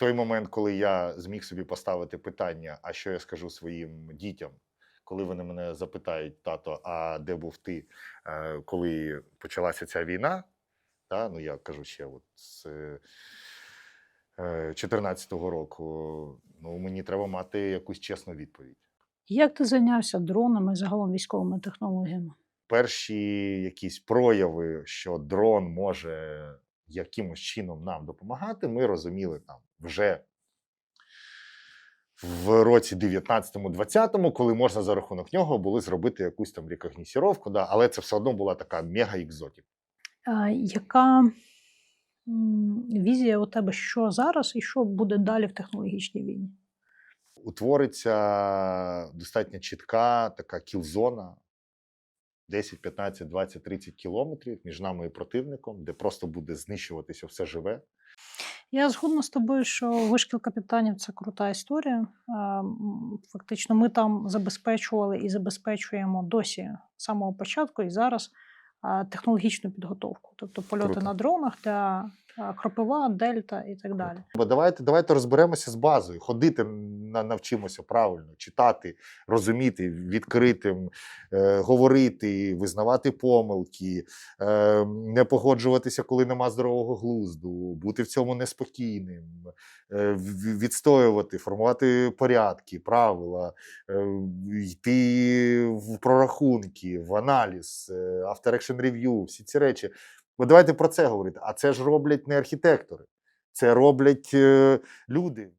той момент, коли я зміг собі поставити питання, а що я скажу своїм дітям, коли вони мене запитають, тато, а де був ти, е, коли почалася ця війна? Та, ну я кажу ще от з 2014 року, ну мені треба мати якусь чесну відповідь. Як ти зайнявся дронами загалом військовими технологіями? перші якісь прояви, що дрон може якимось чином нам допомагати, ми розуміли там вже в році 19-20, коли можна за рахунок нього були зробити якусь там рекогнісіровку, да, але це все одно була така мега-екзотика. Яка візія у тебе, що зараз і що буде далі в технологічній війні? Утвориться достатньо чітка така кілзона 10, 15, 20, 30 кілометрів між нами і противником, де просто буде знищуватися все живе. Я згодна з тобою, що вишкіл капітанів це крута історія. Фактично, ми там забезпечували і забезпечуємо досі з самого початку і зараз технологічну підготовку, тобто польоти Круто. на дронах для кропива, дельта і так далі. Бо давайте, давайте розберемося з базою, ходити на, навчимося правильно, читати, розуміти, відкритим, е, говорити, визнавати помилки, е, не погоджуватися, коли нема здорового глузду, бути в цьому неспокійним, е, відстоювати, формувати порядки, правила, е, йти в прорахунки, в аналіз, review, всі ці речі. Бо давайте про це говорити. А це ж роблять не архітектори, це роблять е, люди.